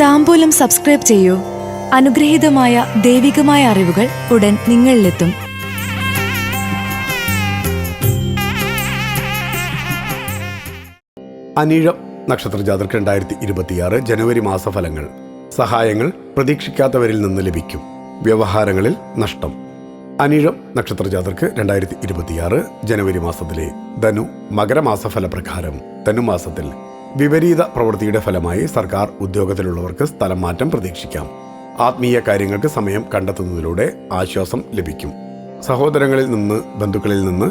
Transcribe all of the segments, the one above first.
താമ്പൂലം subscribe ചെയ്യൂ. അനുഗ്രഹീതമായ ദൈവികമായ അറിവുകൾ ഉടൻ നിങ്ങളിലെത്തും. അനിഴം നക്ഷത്ര ജാതർക്ക് രണ്ടായിരത്തി ഇരുപത്തിയാറ് ജനുവരി മാസഫലങ്ങൾ. സഹായങ്ങൾ പ്രതീക്ഷിക്കാത്തവരിൽ നിന്ന് ലഭിക്കും. വ്യവഹാരങ്ങളിൽ നഷ്ടം. അനീഴം നക്ഷത്ര ജാതർക്ക് രണ്ടായിരത്തി ഇരുപത്തിയാറ് ജനുവരി മാസത്തിലെ ധനു മകരമാസഫല പ്രകാരം ധനുമാസത്തിൽ വിപരീത പ്രവൃത്തിയുടെ ഫലമായി സർക്കാർ ഉദ്യോഗത്തിലുള്ളവർക്ക് സ്ഥലം മാറ്റം പ്രതീക്ഷിക്കാം. ആത്മീയ കാര്യങ്ങൾക്ക് സമയം കണ്ടെത്തുന്നതിലൂടെ ആശ്വാസം ലഭിക്കും. സഹോദരങ്ങളിൽ നിന്ന് ബന്ധുക്കളിൽ നിന്ന്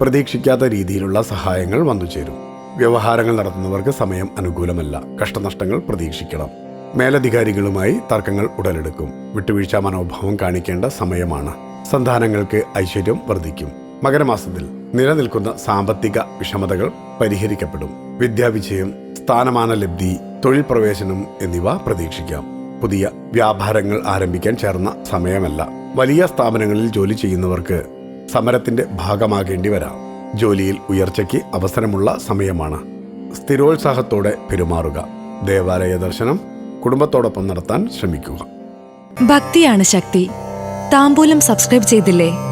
പ്രതീക്ഷിക്കാത്ത രീതിയിലുള്ള സഹായങ്ങൾ വന്നു ചേരും. വ്യവഹാരങ്ങൾ നടത്തുന്നവർക്ക് സമയം അനുകൂലമല്ല. കഷ്ടനഷ്ടങ്ങൾ പ്രതീക്ഷിക്കണം. മേലധികാരികളുമായി തർക്കങ്ങൾ ഉടലെടുക്കും. വിട്ടുവീഴ്ച മനോഭാവം കാണിക്കേണ്ട സമയമാണ്. സന്താനങ്ങൾക്ക് ഐശ്വര്യം വർദ്ധിക്കും. മകരമാസത്തിൽ നിലനിൽക്കുന്ന സാമ്പത്തിക വിഷമതകൾ പരിഹരിക്കപ്പെടും. വിദ്യാവിജയം സ്ഥാനമാന ലബ്ധി തൊഴിൽ പ്രവേശനം എന്നിവ പ്രതീക്ഷിക്കാം. പുതിയ വ്യാപാരങ്ങൾ ആരംഭിക്കാൻ ചേർന്ന സമയമല്ല. വലിയ സ്ഥാപനങ്ങളിൽ ജോലി ചെയ്യുന്നവർക്ക് സമരത്തിന്റെ ഭാഗമാകേണ്ടി വരാം. ജോലിയിൽ ഉയർച്ചയ്ക്ക് അവസരമുള്ള സമയമാണ്. സ്ഥിരോത്സാഹത്തോടെ പെരുമാറുക. ദേവാലയ ദർശനം കുടുംബത്തോടൊപ്പം നടത്താൻ ശ്രമിക്കുക. ഭക്തിയാണ് ശക്തി. താമ്പൂലം സബ്സ്ക്രൈബ് ചെയ്തില്ലേ?